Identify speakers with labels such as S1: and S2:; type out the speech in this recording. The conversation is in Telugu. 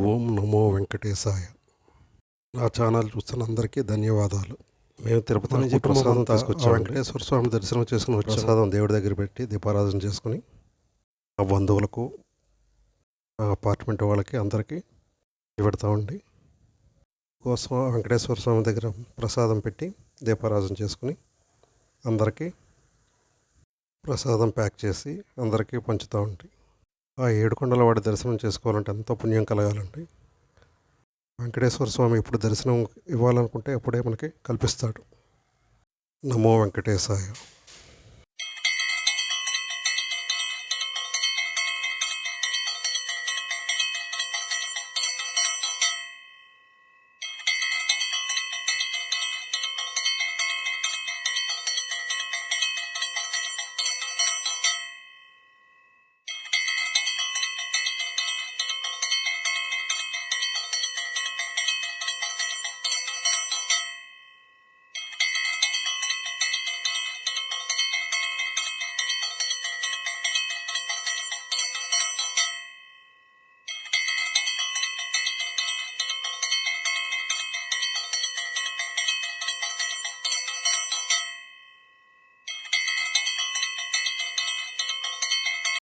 S1: ఓం నమో వెంకటేశాయ. నా ఛానల్ చూస్తున్న అందరికీ ధన్యవాదాలు. మేము తిరుపతి నుంచి ప్రసాదం తీసుకొచ్చాం వెంకటేశ్వర స్వామి దర్శనం చేసుకుని వచ్చి. ప్రసాదం దేవుడి దగ్గర పెట్టి దీపారాధన చేసుకుని మా బంధువులకు మా అపార్ట్మెంట్ వాళ్ళకి అందరికీ పెడతామండి కోసం వెంకటేశ్వర స్వామి దగ్గర ప్రసాదం పెట్టి దీపారాధన చేసుకుని అందరికీ ప్రసాదం ప్యాక్ చేసి అందరికీ పంచుతామండి ఆ ఏడుకొండల వాడి దర్శనం చేసుకోవాలంటే ఎంతో పుణ్యం కలగాలండి. వెంకటేశ్వర స్వామి ఎప్పుడు దర్శనం ఇవ్వాలనుకుంటే అప్పుడే మనకి కల్పిస్తాడు. నమో వెంకటేశాయ.